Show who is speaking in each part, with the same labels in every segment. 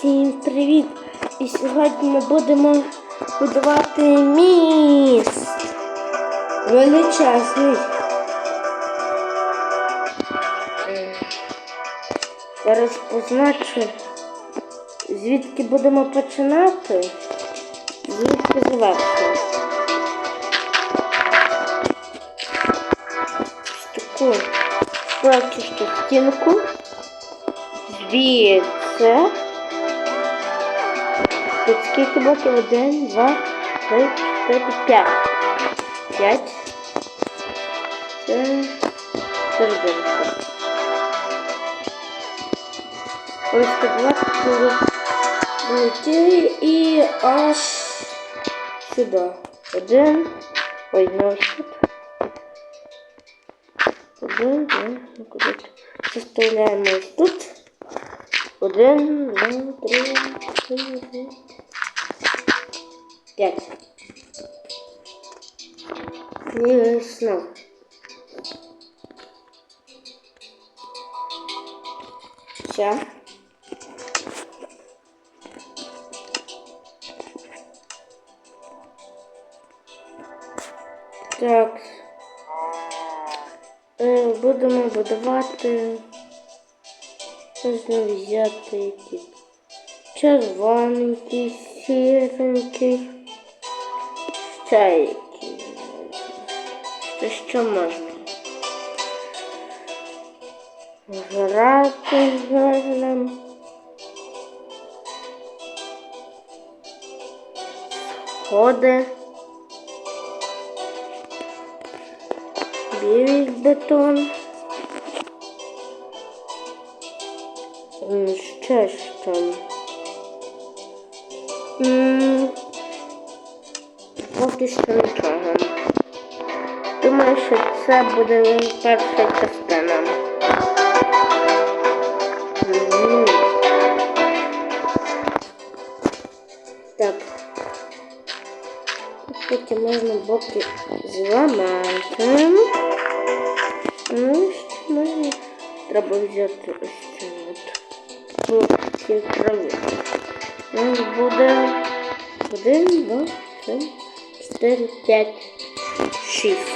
Speaker 1: Всім привіт! І сьогодні ми будемо будувати міст. Величезний. Е, Зараз позначу, звідки будемо починати, звідки завершимо. Таку прочисту стінку. Звідси. Тут скільки блоків? Один, два, три, чотири, п'ять. П'ять. Це серединка. Ось так два полетіли і аж сюди. Один. Ой, не ось тут. Один, два, ну куди тут? Заставляємо ось тут. Один, два, три, чотири, п'ять. Ясно. Все. Так. Е, Будемо будувати. Можна взяти якісь червоненький, сіренький, ще який. Що що можна? Грати можна. Сходи. Білий бетон. Що? М, Поки що нічого. Думаю, що це буде перша частина. М. Так. Потім можна боки зламати. Ну, що можна? Треба взяти ось це. Ну, ці трави. У нас буде один, два, три, чотири, п'ять, шість.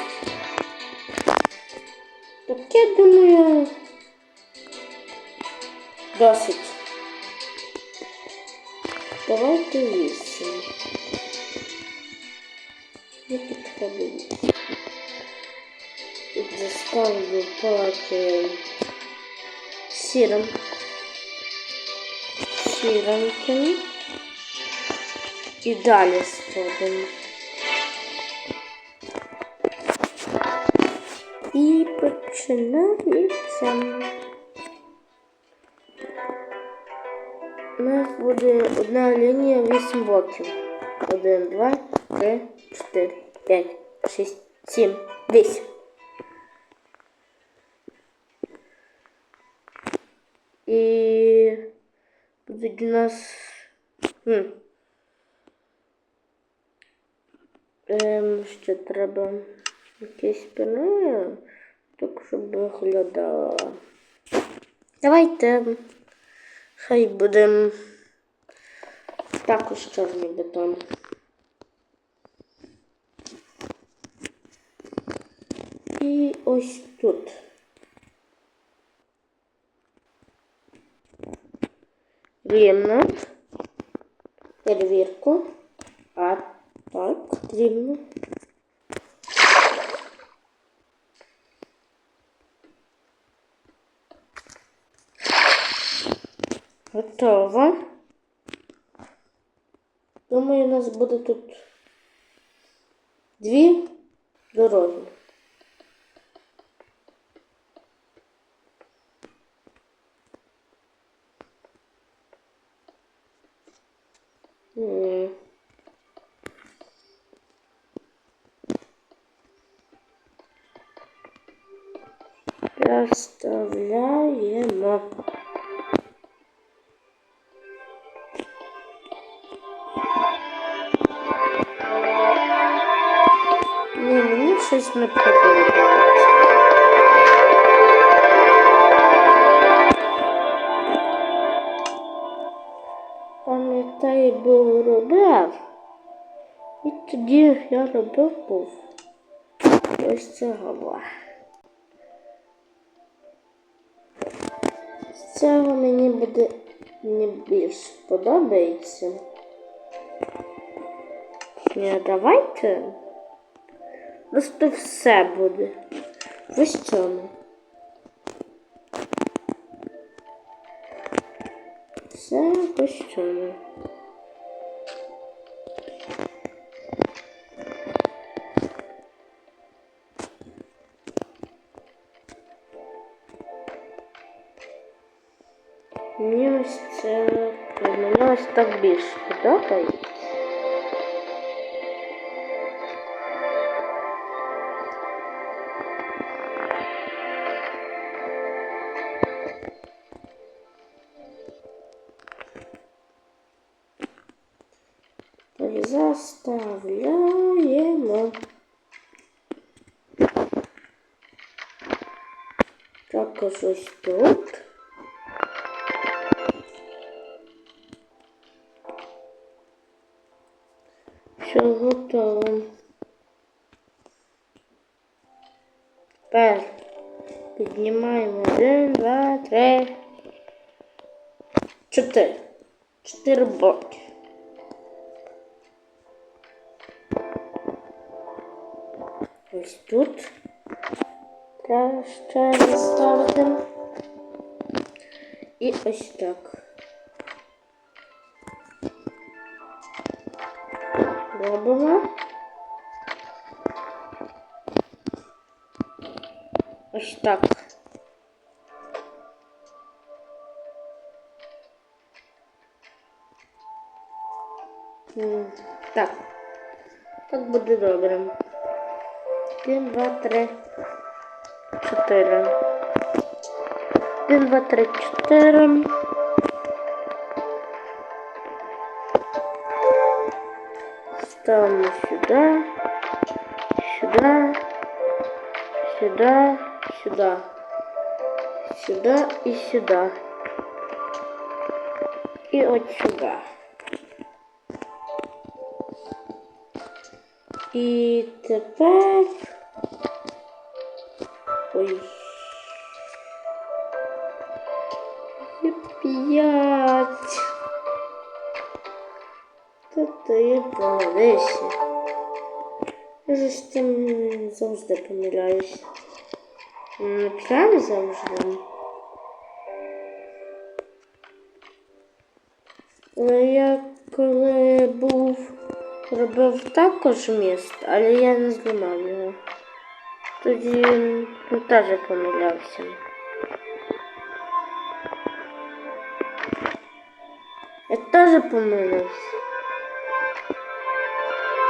Speaker 1: Так я думаю, досить. Давайте вісім. Я підходи вісім. Заставлю поки сіром. Сіраньким. І далі сходимо. І починається. У нас буде одна лінія 8 блоків. 1, 2, 3, 4, 5, 6, 7, 8. І у нас. Хм. Ем, ще треба якісь піни, так щоб виглядало. Давайте хай будемо також чорний бетон. І ось тут. Рівно. Перевірку. А так, рівно. Готово. Думаю, у нас буде тут дві дороги. Щось не подобається. коли був робив, і тоді я робив був. Ось це голова. З цього мені буде не більш подобається. Ні, давайте. Просто все буде. Ось цьому. Все ось цьому. Мені ось це мені ось так більше подобається. Також ось тут. Все готово. Тепер піднімаємо один, два, три, чотири. Чотири блоки. Ось тут. Треба ще ставити. І ось так. Робимо. Ось так. Так. Так буде добре. Один, два, три, чотири. Один, два, три, чотири. Ставимо сюда, сюда, сюда, сюда, сюда и сюда. И вот сюда. І тепер. Ой. І п'ять. Тобто я помилився. Я ж з тим завжди помиляюсь. Не прям завжди. Але я коли був робив також міст, але я не зламав його. Тоді він теж помилявся. Я теж помилився.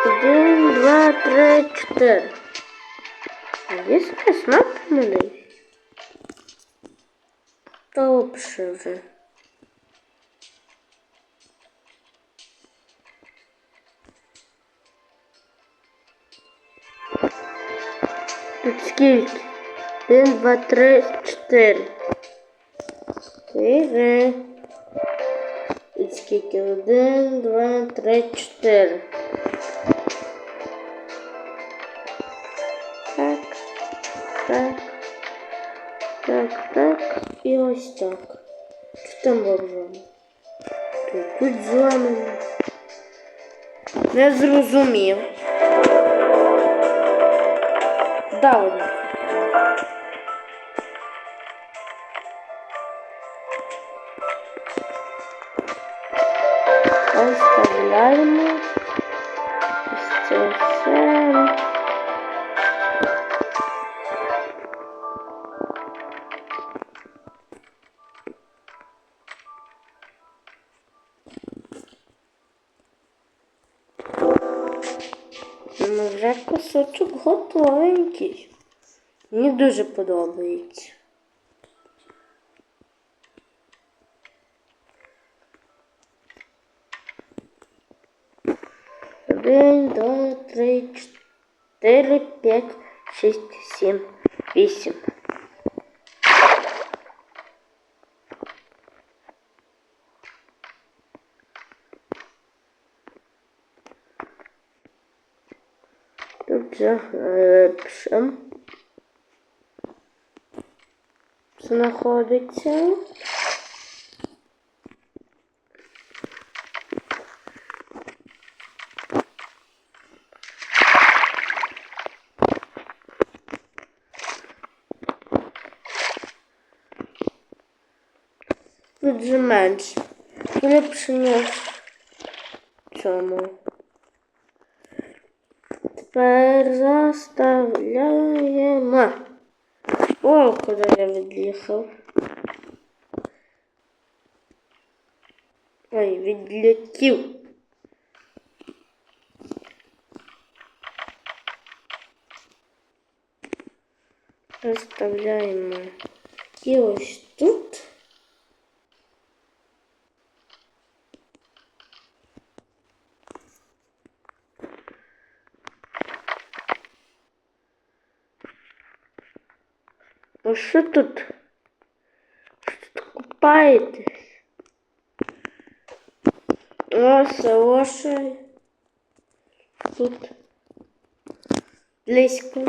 Speaker 1: Один, два, три, чотири. А є смішно помилився? То взагалі вже. Скільки? Один, два, три, чотири. Чотири. Тут скільки? Один, два, три, чотири. Так. Так. Так, так. І ось так. Що там? Тут, тут зламано. Не зрозумів. Tahu. Ну, вже кусочок готовенький. Мені дуже подобається. Один, два, три, чотири, п'ять, шість, сім, вісім. Це глибше. Знаходиться. Тут же менше. Глибше, ніж в цьому. Тепер заставляємо. О, куди я від'їхав. Ой, відлетів. Розставляємо. І ось тут. Ну що тут? Що тут купаєтесь? Ось лошадь. Тут близько.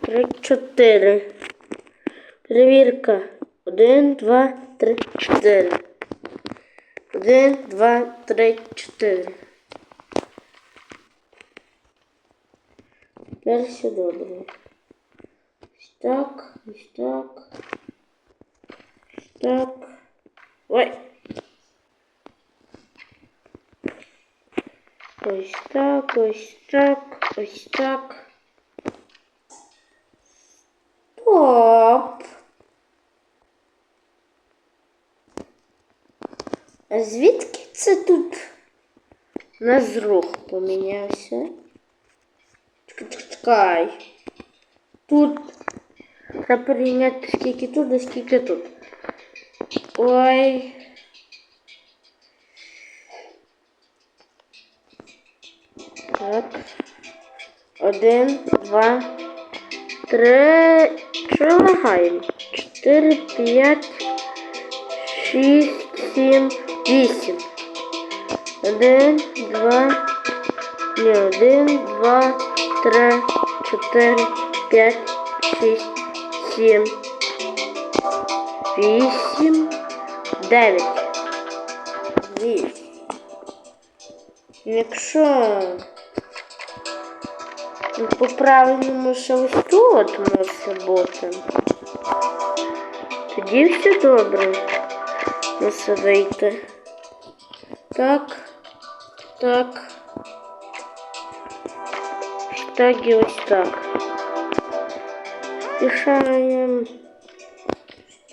Speaker 1: Три, чотири. Перевірка. Один, два, три, чотири. Один, два, три, чотири. Все добре. Так, ось так. Ось так. Ой. Ось так, ось так, ось так. Стоп. А звідки це тут у нас рух помінявся? Чекай. Тут порівняти скільки тут, а скільки тут. Ой. Так. Один, два, три. Що лагаємо? Чотири, п'ять, шість, сім, вісім. Один, два, ні, один, два, три, чотири, п'ять, шість, сім, вісім, дев'ять. Вісім. Якщо по правильному ще ось тут може бути, тоді все добре мусить вийти. Так, так. Так і ось так. Рішаємо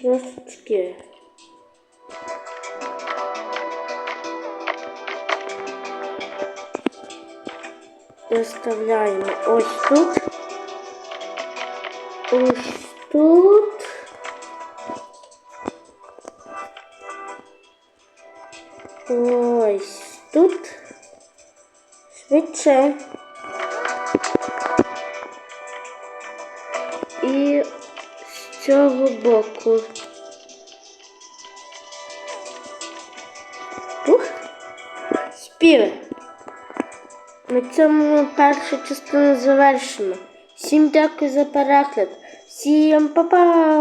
Speaker 1: трошечки. Заставляємо ось тут. Ось тут. Ось тут. Швидше. цього боку. Ух. Співи. На цьому першу частину завершено. Всім дякую за перегляд. Всім па-па!